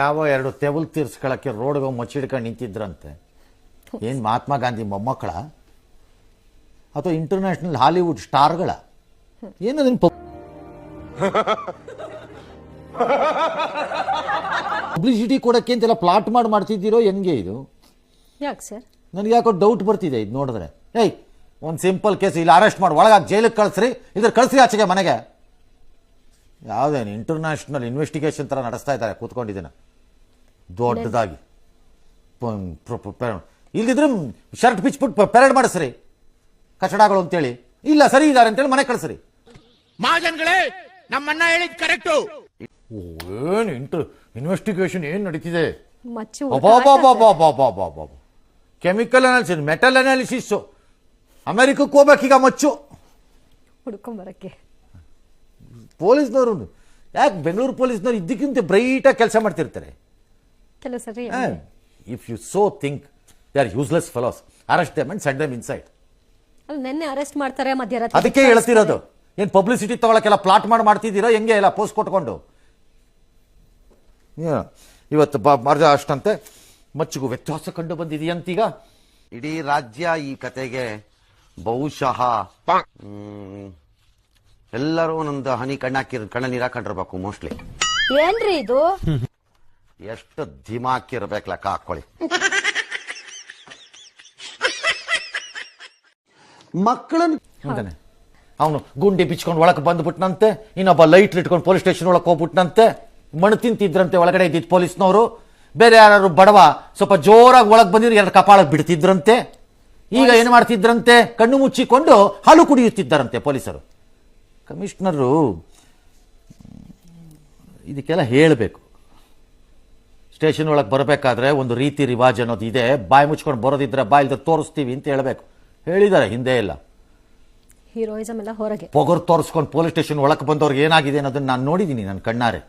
ಯಾವ ಎರಡು ತೆವಲ್ ತೀರ್ಸ್ಕೊಳಕ್ಕೆ ರೋಡ್ಗೆ ಮುಚ್ಚಿಡ್ಕೊಂಡು ನಿಂತಿದ್ರಂತೆ. ಏನು ಮಹಾತ್ಮ ಗಾಂಧಿ ಮೊಮ್ಮಕ್ಕಳ? ಅಥವಾ ಇಂಟರ್ನ್ಯಾಷನಲ್ ಹಾಲಿವುಡ್ ಸ್ಟಾರ್ಗಳ? ಏನದನ್ನ ಪಬ್ಲಿಸಿಟಿ ಕೊಡಕ್ಕೆ ಅಂತೆಲ್ಲ ಪ್ಲಾಟ್ ಮಾಡಿ ಮಾಡ್ತಿದ್ದೀರೋ ಹೆಂಗೆ ಇದು? ಯಾಕೆ ಸರ್? ನನಗೆ ಯಾಕೋ ಡೌಟ್ ಬರ್ತಿದೆ ಇದು ನೋಡಿದ್ರೆ. ಏಯ್ ಒಂದು ಸಿಂಪಲ್ ಕೇಸ್ ಇಲ್ಲಿ ಅರೆಸ್ಟ್ ಮಾಡಿ ಒಳಗಾಗಿ ಜೈಲಿಗೆ ಕಳಿಸ್ರಿ ಇದ್ರ ಕಳಿಸ್ರಿ ಆಚೆಗೆ ಮನೆಗೆ. ಯಾವುದೇನು ಇಂಟರ್ನ್ಯಾಷನಲ್ ಇನ್ವೆಸ್ಟಿಗೇಷನ್ ತರ ನಡೆಸ್ತಾ ಇದ್ದಾರೆ ಕೂತ್ಕೊಂಡಿದ್ದೀನ ದೊಡ್ಡದಾಗಿ. ಇಲ್ದಿದ್ರೆ ಶರ್ಟ್ ಪಿಚ್ ಬಿಚ್ಬಿಟ್ಟು ಪೆರೇಡ್ ಮಾಡಿಸ್ರಿ. ಕಚಡಾಗಳು ಅಂತೇಳಿ. ಇಲ್ಲ ಸರಿ ಇದ್ದಾರೆ ಅಂತೇಳಿ ಮನೆ ಕಳಿಸ್ರಿ. ಮಹಾಜನ್ಗಳೇ ನಮ್ಮಣ್ಣ ಹೇಳಿದ್ ಕರೆಕ್ಟು. ಏನು ಇಂಟರ್ ಇನ್ವೆಸ್ಟಿಗೇಷನ್ ಏನು ನಡೀತಿದೆ? ಕೆಮಿಕಲ್ ಅನಾಲಿಸಿಸ್ ಮೆಟಲ್ ಅನಾಲಿಸಿಸ್ ಅಮೆರಿಕಕ್ಕೆ ಹೋಗ್ಬೇಕೀಗ ಮಚ್ಚು. ಹುಡ್ಕೊಂಬರಕ್ಕೆ ಪೊಲೀಸ್ನವರು ಯಾಕೆ ಬೆಂಗಳೂರು ಪೊಲೀಸ್ನವ್ರು ಇದ್ದಕ್ಕಿಂತ ಬ್ರೈಟಾಗಿ ಕೆಲಸ ಮಾಡ್ತಿರ್ತಾರೆ? ಕೆಲಸ if you so think they are useless fellows arrest them and send them inside ಅಲ್ಲಿ ನಿನ್ನೆ ಅರೆಸ್ಟ್ ಮಾಡ್ತಾರೆ ಮಧ್ಯರಾತ್ರಿ ಅದಕ್ಕೆ ಹೇಳ್ತಿರೋದು. ಏನು ಪಬ್ಲಿಸಿಟಿ ತಗೊಳಕ್ಕೆಲ್ಲ ಪ್ಲಾಟ್ ಮಾಡಿ ಮಾಡ್ತಿದ್ದೀರೋ? ಹೆಂಗೆ ಇಲ್ಲ ಪೋಸ್ಟ್ ಕೊಟ್ಕೊಂಡು? ಇವತ್ತು ಬ ಮರ್ಜ ಅಷ್ಟಂತೆ. ಮಚ್ಚಿಗೂ ವ್ಯತ್ಯಾಸ ಕಂಡು ಬಂದಿದೆಯಂತೀಗ ಇಡೀ ರಾಜ್ಯ ಈ ಕತೆಗೆ ಬಹುಶಃ ಎಲ್ಲರೂ ಒಂದೊಂದು ಹನಿ ಕಣ್ಣಾಕಿರ್ ಕಣ್ಣ ನೀರು ಹಾಕೊಂಡಿರ್ಬೇಕು ಮೋಸ್ಟ್ಲಿ ಏನ್ರಿ ಇದು? ಎಷ್ಟು ಧಿಮಾಕಿರ್ಬೇಕು ಲೆಕ್ಕ ಹಾಕೊಳ್ಳಿ ಮಕ್ಕಳನ್ನ ಅಂತಾನೆ ಅವನು ಗುಂಡಿ ಬಿಚ್ಕೊಂಡು ಒಳಗೆ ಬಂದ್ಬಿಟ್ನಂತೆ ಇನ್ನೊಬ್ಬ ಲೈಟ್ ಇಟ್ಕೊಂಡು ಪೊಲೀಸ್ ಸ್ಟೇಷನ್ ಒಳಗೆ ಹೋಗ್ಬಿಟ್ನಂತೆ. ಮಣ್ಣು ತಿಂತಿದ್ರಂತೆ ಒಳಗಡೆ ಇದ್ದಿದ್ದು ಪೊಲೀಸ್ನವರು ಬೇರೆ ಯಾರು ಬಡವ ಸ್ವಲ್ಪ ಜೋರಾಗಿ ಒಳಗೆ ಬಂದಿದ್ರು ಎರಡು ಕಪಾಳಕ್ಕೆ ಬಿಡ್ತಿದ್ರಂತೆ. ಈಗ ಏನು ಮಾಡ್ತಿದ್ರಂತೆ? ಕಣ್ಣು ಮುಚ್ಚಿಕೊಂಡು ಹಾಲು ಕುಡಿಯುತ್ತಿದ್ದರಂತೆ ಪೊಲೀಸರು. ಕಮಿಷನರು ಇದಕ್ಕೆಲ್ಲ ಹೇಳಬೇಕು. ಸ್ಟೇಷನ್ ಒಳಗೆ ಬರಬೇಕಾದ್ರೆ ಒಂದು ರೀತಿ ರಿವಾಜ್ ಅನ್ನೋದು ಇದೆ. ಬಾಯಿ ಮುಚ್ಕೊಂಡು ಬರೋದಿದ್ರೆ ಬಾಯಿಲ್ದ ತೋರಿಸ್ತೀವಿ ಅಂತ ಹೇಳಬೇಕು. ಹೇಳಿದ್ದಾರೆ ಹಿಂದೆ ಎಲ್ಲ ಹೀರೋಯಿಸಮ್ ಎಲ್ಲ ಹೊರಗೆ. ಪೊಗರು ತೋರಿಸ್ಕೊಂಡು ಪೊಲೀಸ್ ಸ್ಟೇಷನ್ ಒಳಗೆ ಬಂದವ್ರಿಗೆ ಏನಾಗಿದೆ ಅನ್ನೋದನ್ನ ನಾನು ನೋಡಿದ್ದೀನಿ ನನ್ನ ಕಣ್ಣಾರೆ.